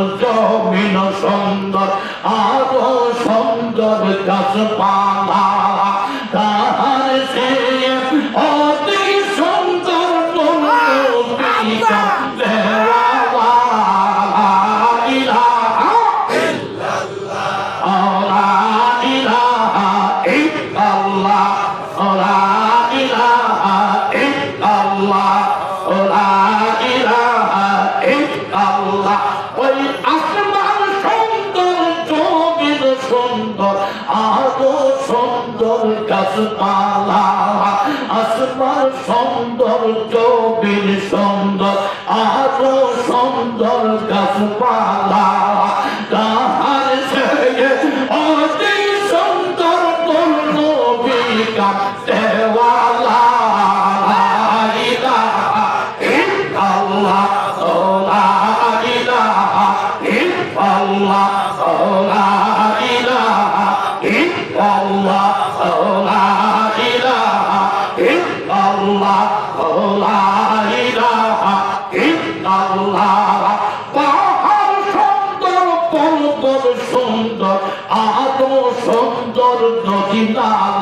الزهر من صلاة আমল গাছপালা আসমান সুন্দর চবির সুন্দর আরও সুন্দর গাছপালা। இருந்தால்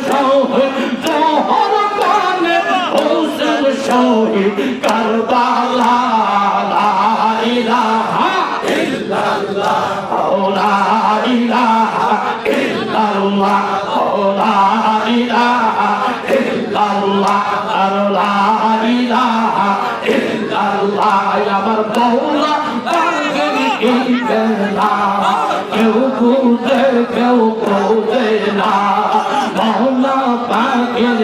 soul.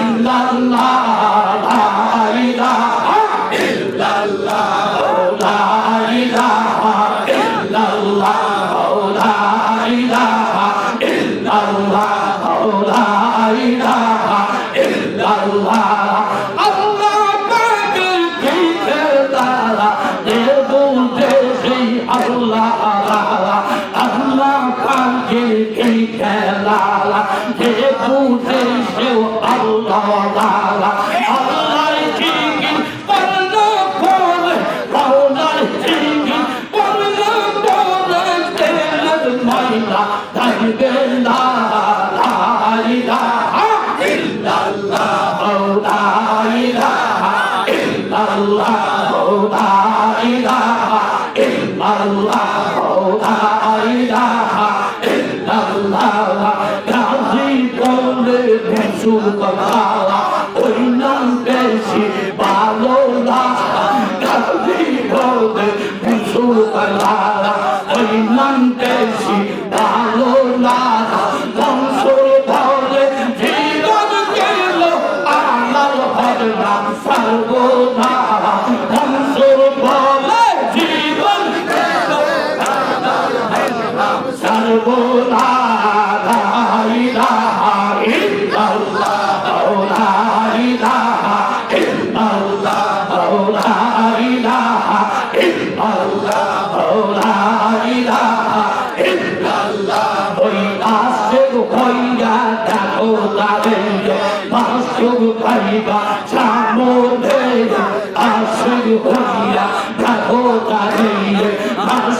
ইল্লাল্লাহ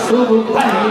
不快乐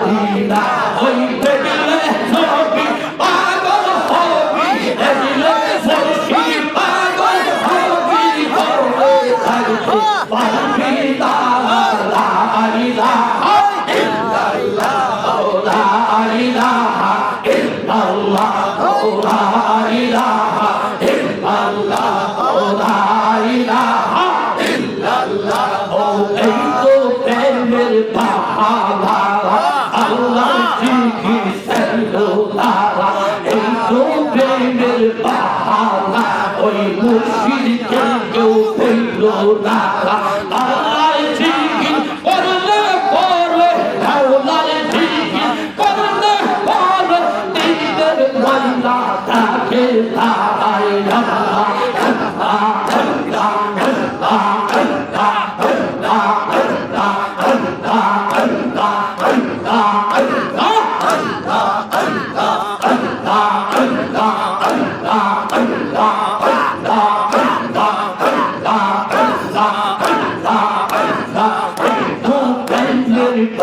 মদিনা হইতে গেলে নবী পাগল হবি এলে সখী পাগল হবি, হলে থাকবে পারবি তাহার লা ইলাহা ইল্লাল্লাহ লা ইলাহা ইল্লাল্লাহ লা ইলাহা ইল্লাল্লাহ লা ইলাহা ইল্লাল্লাহ এই তো প্রেমের বাহানা।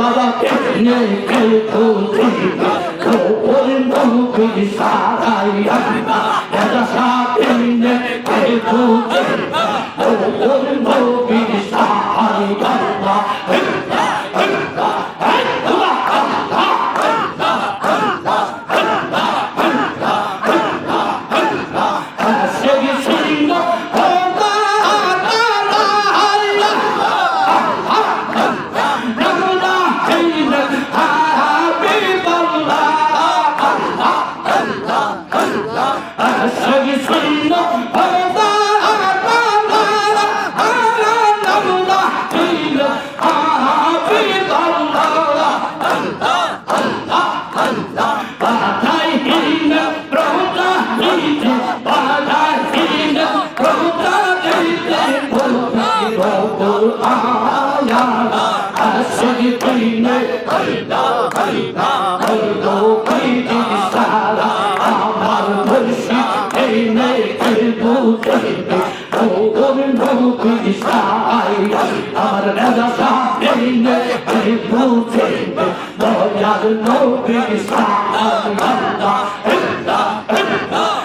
বাবা নেই চলবে দয়াল নবী সালাম আল্লাহ আল্লাহ আল্লাহ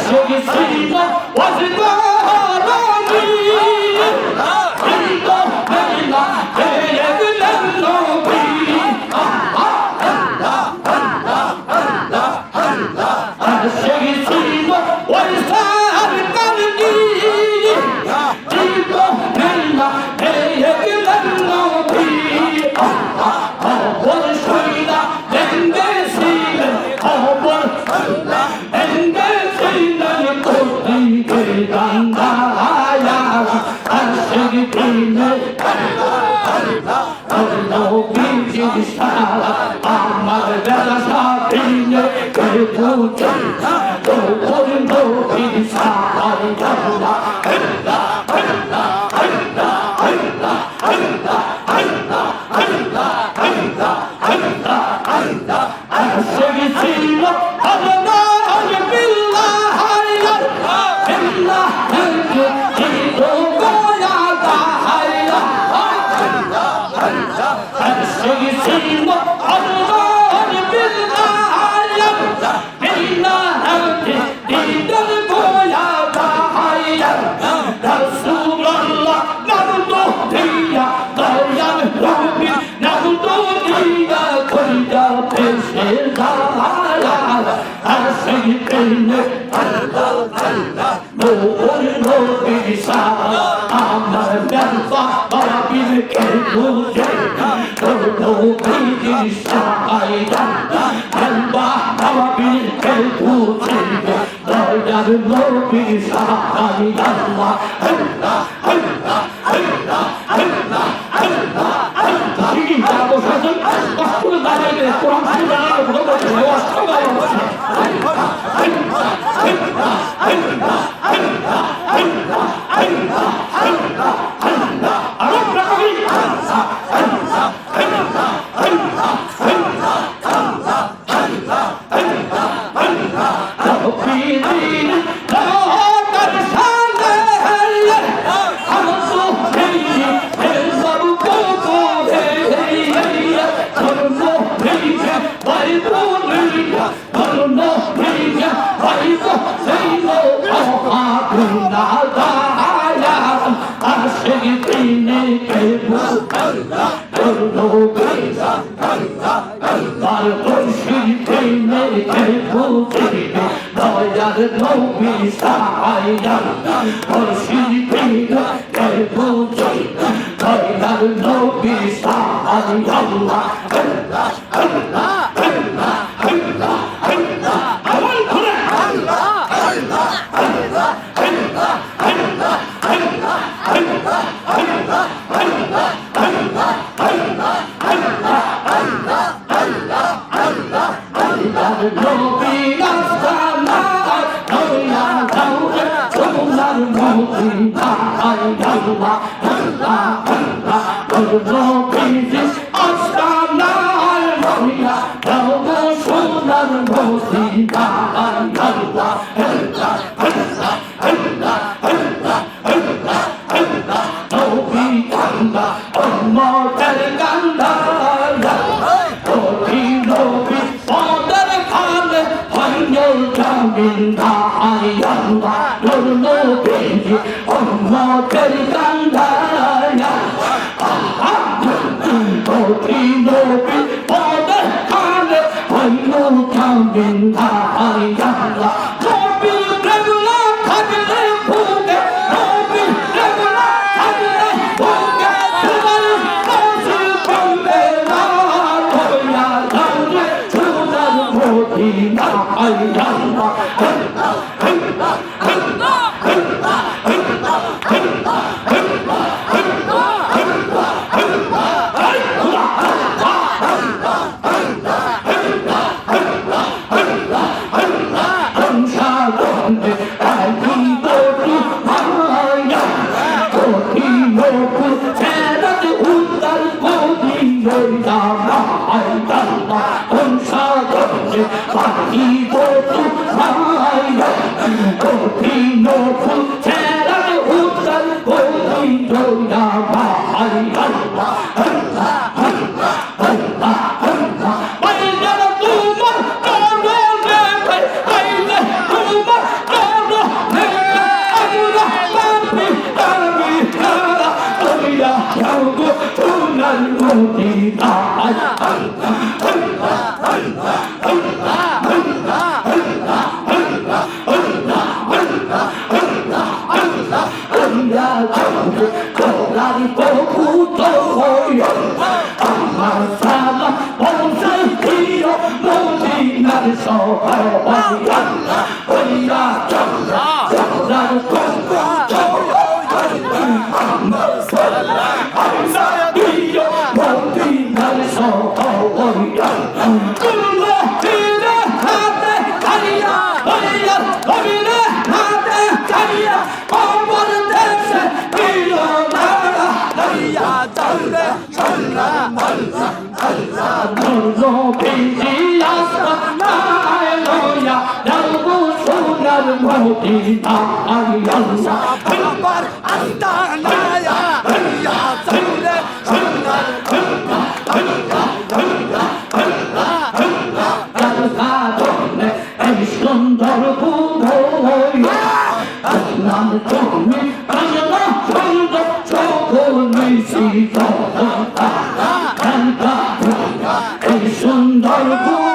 Show me some love. 大米大米大 করল আল্লাহর খুশিতে মেতে খুশি দয়ার নবী সাহায়া খুশিতে মেতে খুশি দয়ার নবী সাহায়া আল্লাহ আল্লাহ আল্লাহ Allah Thank.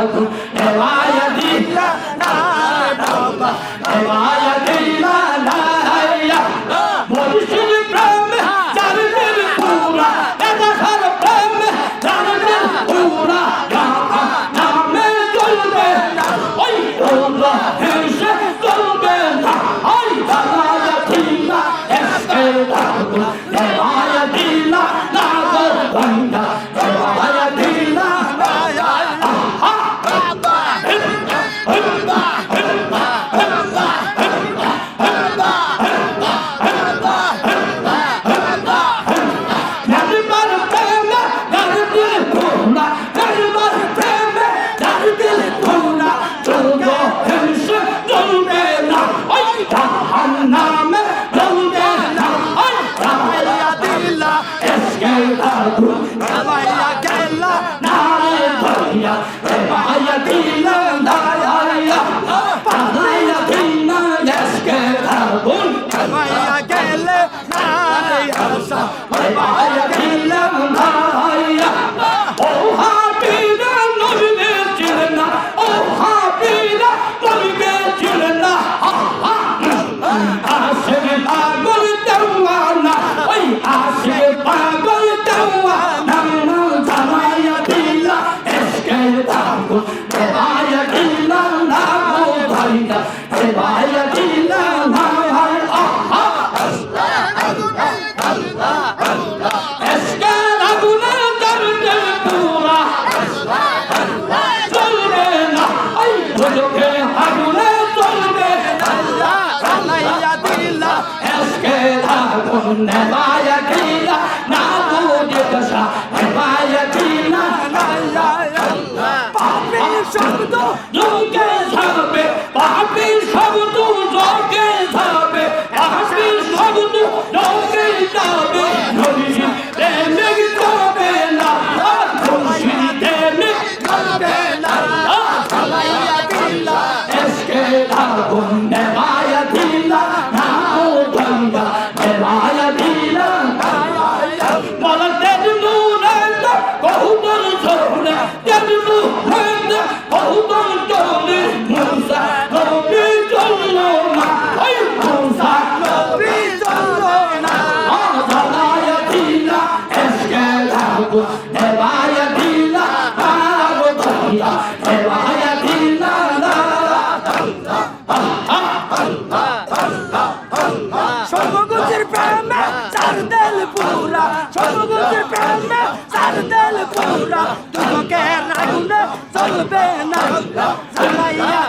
Богу Sunday. 咱们来一下。